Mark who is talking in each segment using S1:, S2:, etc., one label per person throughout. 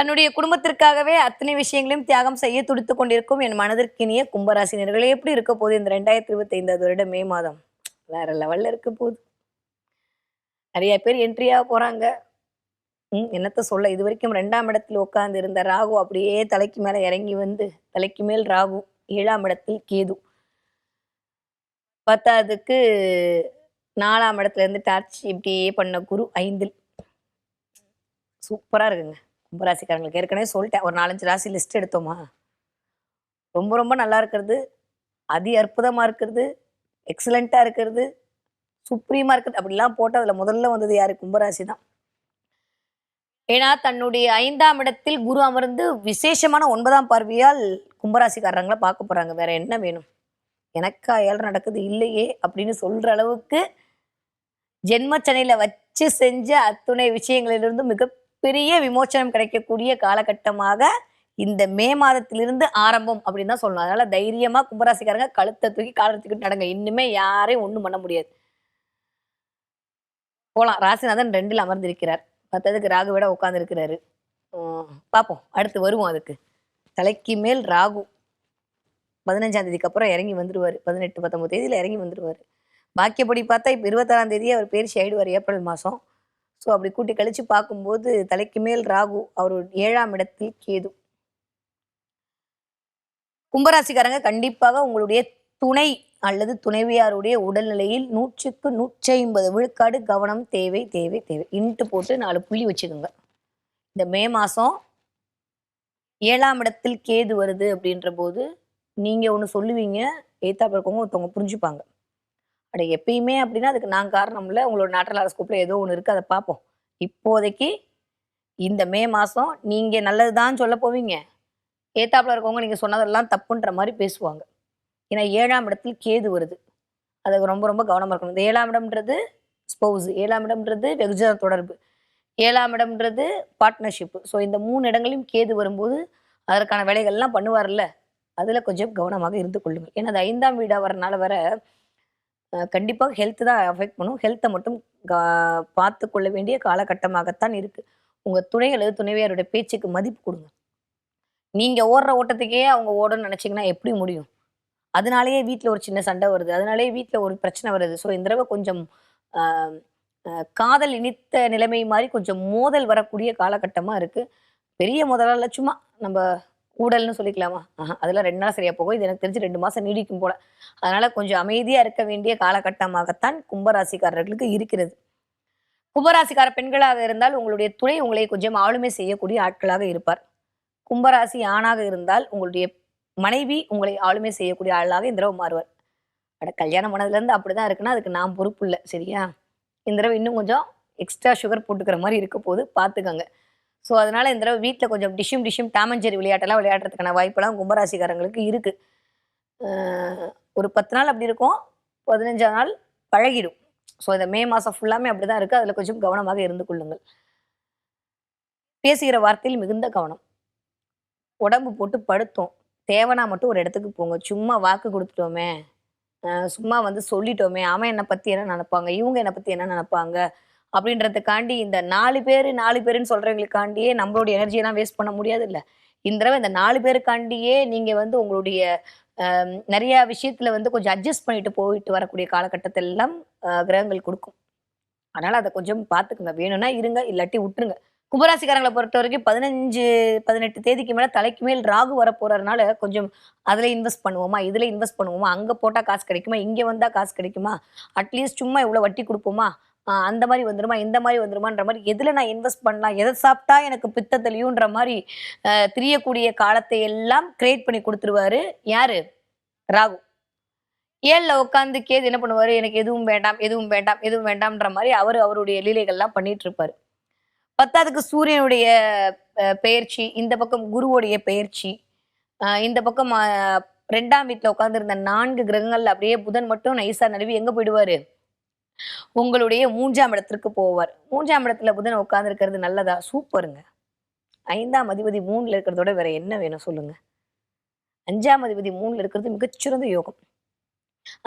S1: தன்னுடைய குடும்பத்திற்காகவே அத்தனை விஷயங்களையும் தியாகம் செய்ய துடித்து கொண்டிருக்கும் என் மனதிற்கினிய கும்பராசினியர்களே எப்படி இருக்க போகுது இந்த ரெண்டாயிரத்தி இருபத்தி ஐந்தாவது வருட மே மாதம்? வேற லெவல்ல இருக்க போகுது. நிறைய பேர் என்ட்ரியாக போறாங்க. ம் என்னத்த சொல்ல இது வரைக்கும் ரெண்டாம் இடத்தில் உட்கார்ந்து இருந்த ராகு அப்படியே தலைக்கு மேலே இறங்கி வந்து தலைக்கு மேல் ராகு ஏழாம் இடத்தில் கேது. பத்தாவதுக்கு நாலாம் இடத்துல இருந்து டார்ச் இப்படியே பண்ண குரு ஐந்தில். சூப்பராக இருக்குங்க. கும்பராசிக்காரங்களுக்கு ஏற்கனவே சொல்லிட்டேன். ஒரு நாலஞ்சு ராசி லிஸ்ட் எடுத்தோமா? ரொம்ப ரொம்ப நல்லா இருக்கிறது. அதி அற்புதமாக இருக்கிறது. எக்ஸலண்ட்டாக இருக்கிறது. சுப்ரீமாக இருக்கிறது. அப்படிலாம் போட்டு அதில் முதல்ல வந்தது யார்? கும்பராசி தான். ஏன்னா தன்னுடைய ஐந்தாம் இடத்தில் குரு அமர்ந்து விசேஷமான ஒன்பதாம் பார்வையால் கும்பராசிக்காரங்களை பார்க்க போகிறாங்க வேற என்ன வேணும்? எனக்கா ஏழரை நடக்குது இல்லையே அப்படின்னு சொல்கிற அளவுக்கு ஜென்மச்சனையில் வச்சு செஞ்ச அத்துணை விஷயங்களிலிருந்து மிகப்பெரிய விமோச்சனம் கிடைக்கக்கூடிய காலகட்டமாக இந்த மே மாதத்திலிருந்து ஆரம்பம் அப்படின்னு தான் சொல்லணும். அதனால தைரியமா கும்பராசிக்காரங்க கழுத்தை தூக்கி காலத்துக்கு நடங்க. இன்னுமே யாரையும் ஒண்ணும் பண்ண முடியாது. போலாம். ராசிநாதன் ரெண்டில் அமர்ந்திருக்கிறார். பத்ததுக்கு ராகு விட உட்காந்துருக்கிறாரு பார்ப்போம் அடுத்து வருவோம் அதுக்கு. தலைக்கு மேல் ராகு. பதினஞ்சாம் தேதிக்கு அப்புறம் இறங்கி வந்துடுவார் பதினெட்டு பத்தொன்பது தேதியில் இறங்கி வந்துருவாரு. பாக்கியப்படி பார்த்தா இப்போ இருபத்தாறாம் தேதி அவர் பேர் ஆயிடுவார். ஏப்ரல் மாதம் ஸோ அப்படி கூட்டி கழிச்சு பார்க்கும்போது தலைக்கு மேல் ராகு அவர் ஏழாம் இடத்தில் கேது. கும்பராசிக்காரங்க கண்டிப்பாக உங்களுடைய துணை அல்லது துணைவியாருடைய உடல்நிலையில் நூற்றுக்கு நூற்றி ஐம்பது விழுக்காடு கவனம் தேவை தேவை தேவை. இன்ட்டு போட்டு நாலு புள்ளி வச்சுக்கோங்க. இந்த மே மாதம் ஏழாம் இடத்தில் கேது வருது அப்படின்ற போது நீங்கள் ஒன்று சொல்லுவீங்க ஏத்தாப்புல இருக்கவங்க ஒருத்தவங்க புரிஞ்சுப்பாங்க. அட எப்பயுமே அப்படின்னா அதுக்கு நான் காரணம் இல்லை. உங்களோட நாட்டல் அரஸ்கோப்பில் ஏதோ ஒன்று இருக்குது அதை பார்ப்போம். இப்போதைக்கு இந்த மே மாதம் நீங்கள் நல்லது தான் சொல்ல போவீங்க. ஏத்தாப்பில் இருக்கவங்க நீங்கள் சொன்னதெல்லாம் தப்புன்ற மாதிரி பேசுவாங்க. ஏன்னா ஏழாம் இடத்தில் கேது வருது. அதுக்கு ரொம்ப ரொம்ப கவனமாக இருக்கணும். இந்த ஏழாம் இடம்ன்றது ஸ்பௌஸ் ஏழாம் இடம்ன்றது வெகுஜன தொடர்பு. ஏழாம் இடம்ன்றது பார்ட்னர்ஷிப்பு ஸோ இந்த மூணு இடங்களையும் கேது வரும்போது அதற்கான வேலைகள்லாம் பண்ணுவார்ல. அதில் கொஞ்சம் கவனமாக இருந்து கொள்ளுங்கள். ஏன்னா அது ஐந்தாம் வீடாக வரனால வர கண்டிப்பாக ஹெல்த்து தான் அஃபெக்ட் பண்ணும். ஹெல்த்தை மட்டும் கா- பார்த்து கொள்ள வேண்டிய காலகட்டமாகத்தான் இருக்குது உங்கள் துணை அல்லது துணைவியாருடைய பேச்சுக்கு மதிப்பு கொடுங்க. நீங்கள் ஓடுற ஓட்டத்துக்கே அவங்க ஓடணும்னு நினச்சிங்கன்னா எப்படி முடியும்? அதனாலேயே வீட்டில் ஒரு சின்ன சண்டை வருது. அதனாலேயே வீட்டில் ஒரு பிரச்சனை வருது. ஸோ இந்த தடவை கொஞ்சம் காதல் இனித்த நிலைமை மாதிரி கொஞ்சம் மோதல் வரக்கூடிய காலகட்டமாக இருக்குது பெரிய மோதலால சும்மா நம்ம ஊடல்னு சொல்லிக்கலாமா? ஆஹா, அதெல்லாம் ரெண்டு நாள் சரியா போகும். இது எனக்கு தெரிஞ்சு ரெண்டு மாதம் நீடிக்கும் போல. அதனால கொஞ்சம் அமைதியாக இருக்க வேண்டிய காலகட்டமாகத்தான் கும்பராசிக்காரர்களுக்கு இருக்கிறது. கும்பராசிக்கார பெண்களாக இருந்தால் உங்களுடைய துணை உங்களை கொஞ்சம் ஆளுமை செய்யக்கூடிய ஆட்களாக இருப்பார். கும்பராசி ஆணாக இருந்தால் உங்களுடைய மனைவி உங்களை ஆளுமை செய்யக்கூடிய ஆளாக இந்த தடவை மாறுவார். அட கல்யாணம் பண்ணதுலேருந்து அப்படிதான் இருக்குன்னா அதுக்கு நான் பொறுப்பு இல்லை சரியா? இந்த தடவை இன்னும் கொஞ்சம் எக்ஸ்ட்ரா சுகர் போட்டுக்கிற மாதிரி இருக்க போது பார்த்துக்கங்க. ஸோ அதனால இந்த தடவை வீட்டில் கொஞ்சம் டிஷ்யூம் டிஷ்யூம் டாமஞ்சேரி விளையாட்டெல்லாம் விளையாடுறதுக்கான வாய்ப்பெல்லாம் கும்பராசிக்காரங்களுக்கு இருக்கு. ஒரு பத்து நாள் அப்படி இருக்கும் பதினஞ்சாம் நாள் பழகிடும். ஸோ இந்த மே மாதம் ஃபுல்லாமே அப்படி தான் இருக்குது அதில் கொஞ்சம் கவனமாக இருந்து கொள்ளுங்கள். பேசுகிற வார்த்தையில் மிகுந்த கவனம். உடம்பு போட்டு படுத்தோம். தேவைனா மட்டும் ஒரு இடத்துக்கு போங்க. சும்மா வாக்கு கொடுத்துட்டோமே. சும்மா வந்து சொல்லிட்டோமே. அவன் என்னை பற்றி என்ன நினப்பாங்க? இவங்க என்னை பற்றி என்ன நினப்பாங்க? அப்படின்றதுக்காண்டி இந்த நாலு பேர் நாலு பேருன்னு சொல்கிறவங்களுக்காண்டியே நம்மளுடைய எனர்ஜியெல்லாம் வேஸ்ட் பண்ண முடியாது இல்லை இந்த தடவை இந்த நாலு பேருக்காண்டியே நீங்கள் வந்து உங்களுடைய நிறைய விஷயத்துல வந்து கொஞ்சம் அட்ஜஸ்ட் பண்ணிட்டு போயிட்டு வரக்கூடிய காலகட்டத்தில் எல்லாம் கிரகங்கள் கொடுக்கும். அதனால அதை கொஞ்சம் பார்த்துக்குங்க. வேணும்னா இருங்க இல்லாட்டி விட்டுருங்க. கும்பராசிக்காரங்களை பொறுத்த வரைக்கும் பதினஞ்சு பதினெட்டு தேதிக்கு மேலே தலைக்கு மேல் ராகு வர போறதுனால கொஞ்சம் அதில் இன்வெஸ்ட் பண்ணுவோமா? இதில் இன்வெஸ்ட் பண்ணுவோமா? அங்கே போட்டால் காசு கிடைக்குமா? இங்கே வந்தால் காசு கிடைக்குமா? அட்லீஸ்ட் சும்மா இவ்வளோ வட்டி கொடுப்போமா? அந்த மாதிரி வந்துருமா இந்த மாதிரி வந்துருமான்ற மாதிரி எதில் நான் இன்வெஸ்ட் பண்ணலாம் எதை சாப்பிட்டா எனக்கு பித்த தெளியுன்ற மாதிரி தெரியக்கூடிய திரியக்கூடிய காலத்தை எல்லாம் கிரியேட் பண்ணி கொடுத்துருவாரு யாரு? ராகு. ஏழில் உட்காந்து கேது என்ன பண்ணுவார்? எனக்கு எதுவும் வேண்டாம் எதுவும் வேண்டாம் எதுவும் வேண்டாம்ன்ற மாதிரி அவர் அவருடைய லீலைகள்லாம் பண்ணிட்டு இருப்பார் பத்தாவதுக்கு சூரியனுடைய பெயர்ச்சி இந்த பக்கம் குருவுடைய பெயர்ச்சி இந்த பக்கம் ரெண்டாம் வீட்டில் உட்காந்துருந்த நான்கு கிரகங்கள் அப்படியே புதன் மட்டும் நைசா நழுவி எங்கே போயிடுவாரு? உங்களுடைய மூன்றாம் இடத்திற்கு போவார். மூன்றாம் இடத்துல புதன் உட்கார்ந்திருக்கிறது நல்லதா? சூப்பருங்க. ஐந்தாம் அதிபதி மூணுல இருக்கிறதோட வேற என்ன வேணும் சொல்லுங்க. அஞ்சாம் அதிபதி மூணுல இருக்கிறது மிகச்சிறந்த யோகம்.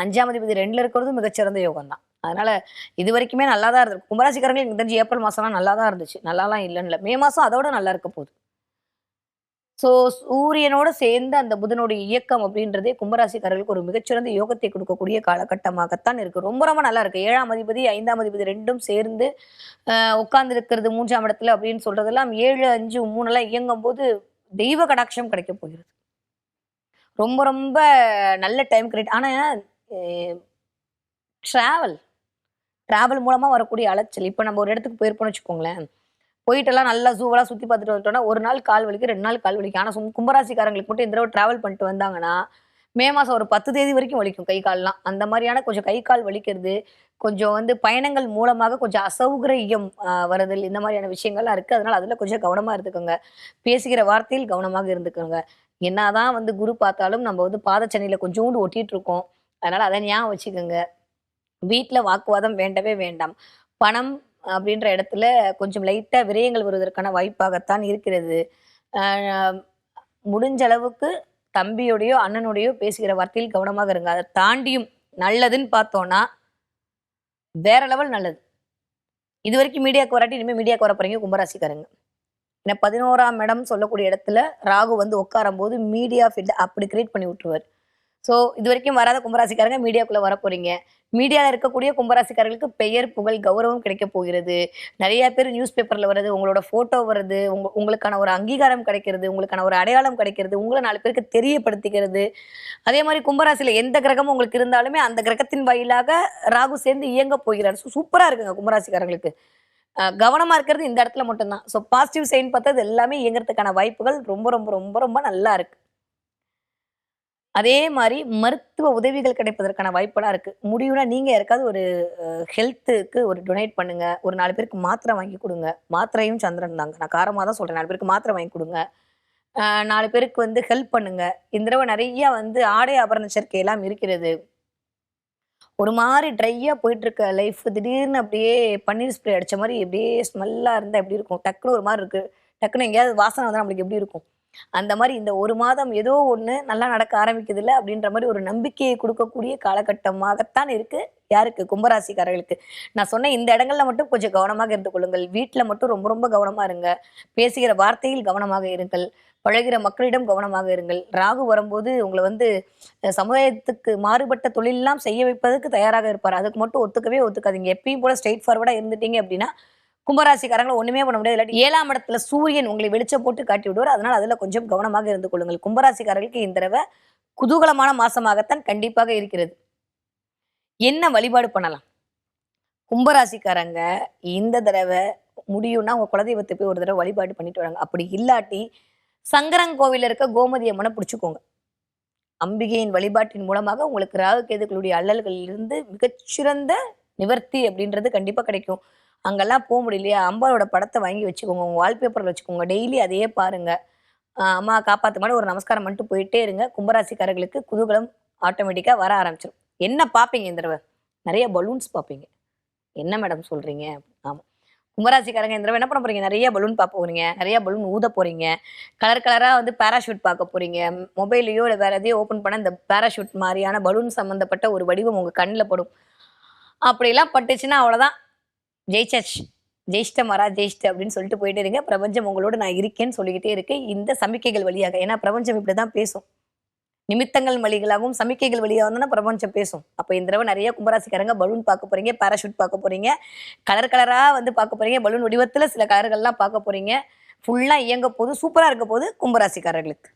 S1: அஞ்சாம் அதிபதி ரெண்டுல இருக்கிறதும் மிகச்சிறந்த யோகம் தான் அதனால இது வரைக்குமே நல்லா தான் இருந்திருக்கு. கும்பராசிக்காரங்களுக்கு எனக்கு தெரிஞ்சு ஏப்ரல் மாசம்லாம் நல்லா தான் இருந்துச்சு. நல்லாலாம் இல்லைன்னு மே மாசம் அதோட நல்லா இருக்க போகுது. ஸோ சூரியனோட சேர்ந்து அந்த புதனுடைய இயக்கம் அப்படின்றதே கும்பராசிக்காரர்களுக்கு ஒரு மிகச்சிறந்த யோகத்தை கொடுக்கக்கூடிய காலகட்டமாகத்தான் இருக்கு. ரொம்ப ரொம்ப நல்லா இருக்கு. ஏழாம் அதிபதி ஐந்தாம் அதிபதி ரெண்டும் சேர்ந்து உட்கார்ந்து இருக்கிறது மூன்றாம் இடத்துல அப்படின்னு சொல்றதெல்லாம் ஏழு அஞ்சு மூணுலாம் இயங்கும் போது தெய்வ கடாட்சம் கிடைக்க போகிறது. ரொம்ப ரொம்ப நல்ல டைம் கிரியேட் ஆனால் ட்ராவல் ட்ராவல் மூலமாக வரக்கூடிய அலைச்சல். இப்போ நம்ம ஒரு இடத்துக்கு போயிருப்போம்னு வச்சுக்கோங்களேன். போயிட்டெல்லாம் நல்லா ஜூவெல்லாம் சுற்றி பார்த்துட்டு வந்துட்டோம்னா ஒரு நாள் கால் வலிக்கு ரெண்டு நாள் கால் வலிக்கும் ஆனால் கும்பராசிக்காரங்களுக்கு மட்டும் இந்த தடவை ட்ராவல் பண்ணிட்டு வந்தாங்கன்னா மே மாதம் ஒரு பத்து தேதி வரைக்கும் வலிக்கும் கை கால்லாம். அந்த மாதிரியான கொஞ்சம் கை கால் வலிக்கிறது கொஞ்சம் வந்து பயணங்கள் மூலமாக கொஞ்சம் அசௌகரியம் வருதல் இந்த மாதிரியான விஷயங்கள்லாம் இருக்குது அதனால் அதில் கொஞ்சம் கவனமாக இருந்துக்கோங்க. பேசுகிற வார்த்தையில் கவனமாக இருந்துக்கோங்க. என்னதான் வந்து குரு பார்த்தாலும் நம்ம வந்து பாதச்சனையில் கொஞ்சோண்டு ஒட்டிகிட்டு இருக்கோம் அதனால் அதை ஞாபகம் வச்சுக்கோங்க. வீட்டில் வாக்குவாதம் வேண்டவே வேண்டாம். பணம் அப்படின்ற இடத்துல கொஞ்சம் லைட்டாக விரயங்கள் வருவதற்கான வாய்ப்பாகத்தான் இருக்கிறது. முடிஞ்ச அளவுக்கு தம்பியோடையோ அண்ணனுடையோ பேசுகிற வார்த்தையில் கவனமாக இருங்க. அதை தாண்டியும் நல்லதுன்னு பார்த்தோன்னா வேற லெவல் நல்லது. இது வரைக்கும் மீடியாவுக்கு வராட்டி இனிமேல் மீடியாவுக்கு வர போகிறீங்க கும்பராசிக்காரங்க. ஏன்னா பதினோராம் இடம் சொல்லக்கூடிய இடத்துல ராகு வந்து உட்காரும் போது மீடியா ஃபீல்டு அப்படி கிரியேட் பண்ணி விட்டுருவார். ஸோ இது வரைக்கும் வராத கும்பராசிக்காரங்க மீடியாக்குள்ளே வர மீடியாவில் இருக்கக்கூடிய கும்பராசிக்காரர்களுக்கு பெயர் புகழ் கௌரவம் கிடைக்க போகிறது. நிறைய பேர் நியூஸ் பேப்பரில் வர்றது உங்களோட ஃபோட்டோ வர்றது உங்க உங்களுக்கான ஒரு அங்கீகாரம் கிடைக்கிறது உங்களுக்கான ஒரு அடையாளம் கிடைக்கிறது உங்களை நாலு பேருக்கு தெரியப்படுத்திக்கிறது. அதே மாதிரி கும்பராசியில் எந்த கிரகமும் உங்களுக்கு இருந்தாலுமே அந்த கிரகத்தின் வாயிலாக ராகு சேர்ந்து இயங்க போகிறார். சூப்பராக இருக்குங்க கும்பராசிக்காரங்களுக்கு. கவனமாக இருக்கிறது இந்த இடத்துல மட்டும்தான். ஸோ பாசிட்டிவ் சைன் பார்த்தது எல்லாமே இயங்குறதுக்கான வாய்ப்புகள் ரொம்ப ரொம்ப ரொம்ப ரொம்ப நல்லா இருக்குது அதே மாதிரி மருத்துவ உதவிகள் கிடைப்பதற்கான வாய்ப்பெல்லாம் இருக்குது முடியும்னா நீங்கள் யாருக்காவது ஒரு ஹெல்த்துக்கு ஒரு டொனேட் பண்ணுங்கள் ஒரு நாலு பேருக்கு மாத்திரை வாங்கி கொடுங்க. மாத்திரையும் சந்திரன் தாங்க. நான் காரமாக தான் சொல்கிறேன் நாலு பேருக்கு மாத்திரை வாங்கி கொடுங்க. நாலு பேருக்கு வந்து ஹெல்ப் பண்ணுங்க. இந்த தடவை நிறைய வந்து ஆடை ஆபரண சேர்க்கை எல்லாம் இருக்கிறது. ஒரு மாதிரி ட்ரையாக போயிட்டு இருக்க லைஃப் திடீர்னு அப்படியே பன்னீர் ஸ்ப்ரே அடித்த மாதிரி அப்படியே ஸ்மெல்லாக இருந்தால் எப்படி இருக்கும்? டக்குன்னு ஒரு மாதிரி இருக்குது டக்குன்னு எங்கேயாவது வாசனை வந்தால் நம்மளுக்கு எப்படி இருக்கும்? அந்த மாதிரி இந்த ஒரு மாதம் ஏதோ ஒன்று நல்லா நடக்க ஆரம்பிக்குது இல்லை அப்படின்ற மாதிரி ஒரு நம்பிக்கையை கொடுக்கக்கூடிய காலகட்டமாகத்தான் இருக்கு. யாருக்கு? கும்பராசிக்காரர்களுக்கு. நான் சொன்ன இந்த இடங்கள்ல மட்டும் கொஞ்சம் கவனமாக இருந்து கொள்ளுங்கள் வீட்டில் மட்டும் ரொம்ப ரொம்ப கவனமாக இருங்க. பேசுகிற வார்த்தையில் கவனமாக இருங்கள். பழகிற மக்களிடம் கவனமாக இருங்கள். ராகு வரும்போது உங்களை வந்து சமுதாயத்துக்கு மாறுபட்ட தொழிலெல்லாம் செய்ய வைப்பதற்கு தயாராக இருப்பார். அதுக்கு மட்டும் ஒத்துக்கவே ஒத்துக்காதீங்க. எப்பயும் போல ஸ்ட்ரெயிட் ஃபார்வர்டாக இருந்துட்டீங்க அப்படின்னா கும்பராசிக்காரங்களை ஒண்ணுமே பண்ண முடியாது. இல்லாட்டி ஏழாம் இடத்துல சூரியன் உங்களை வெளிச்சம் போட்டு காட்டி விடுவார். அதனால் அதுல கொஞ்சம் கவனமாக இருந்து கொள்ளுங்கள். கும்பராசிக்காரர்களுக்கு இந்த தடவை குதூகலமான மாசமாகத்தான் கண்டிப்பாக இருக்கிறது. என்ன வழிபாடு பண்ணலாம்? கும்பராசிக்காரங்க இந்த தடவை முடியும்னா உங்க குலதெய்வத்தை போய் ஒரு தடவை வழிபாடு பண்ணிட்டு வராங்க அப்படி இல்லாட்டி சங்கரங்கோவில இருக்க கோமதி அம்மனை பிடிச்சிக்கோங்க. அம்பிகையின் வழிபாட்டின் மூலமாக உங்களுக்கு ராகு கேதுகளுடைய அல்லல்களில் இருந்து மிகச்சிறந்த நிவர்த்தி அப்படின்றது கண்டிப்பா கிடைக்கும். அங்கெல்லாம் போக முடியலையா. அம்பாவோட படத்தை வாங்கி வச்சுக்கோங்க. உங்கள் வால்பேப்பரில் வச்சுக்கோங்க. டெய்லி அதையே பாருங்கள் அம்மா காப்பாற்ற மாதிரி ஒரு நமஸ்காரம் மட்டும் போயிட்டே இருங்க. கும்பராசிக்காரர்களுக்கு குதூகலம் ஆட்டோமேட்டிக்காக வர ஆரம்பிச்சிடும் என்ன பார்ப்பீங்க இந்த தடவை? நிறைய பலூன்ஸ் பார்ப்பீங்க என்ன மேடம் சொல்கிறீங்க ஆமாம் கும்பராசிக்காரங்க இந்த தடவை என்ன பண்ண போறீங்க? நிறைய பலூன் பார்க்க போறீங்க. நிறைய பலூன் ஊத போறீங்க. கலர் கலராக வந்து பேராஷூட் பார்க்க போறீங்க. மொபைலையோ இல்லை வேற எதையோ ஓப்பன் பண்ண இந்த பேராஷூட் மாதிரியான பலூன் சம்மந்தப்பட்ட ஒரு வடிவம் உங்கள் கண்ணில் படும். அப்படிலாம் பட்டுச்சுன்னா அவ்வளோதான் ஜெயிச்சாச்சு. ஜெயிச்சிட்ட மரா ஜெயிஷ்ட அப்படின்னு சொல்லிட்டு போயிட்டே இருங்க. பிரபஞ்சம் உங்களோட நான் இருக்கேன்னு சொல்லிக்கிட்டே இருக்கு. இந்த சமிக்கைகள் வழியாக ஏன்னா பிரபஞ்சம் இப்படிதான் பேசும். நிமித்தங்கள் வழிகளாகவும் சமிக்கைகள் வழியாக வந்தோம்னா பிரபஞ்சம் பேசும். அப்போ இந்த தடவை நிறைய கும்பராசிக்காரங்க பலூன் பார்க்க போறீங்க பேராஷூட் பார்க்க போறீங்க. கலர் கலராக வந்து பார்க்க போறீங்க. பலூன் வடிவத்தில் சில கலர்கள்லாம் பார்க்க போறீங்க. ஃபுல்லாக இயங்க போது சூப்பராக இருக்க போது கும்பராசிக்காரர்களுக்கு.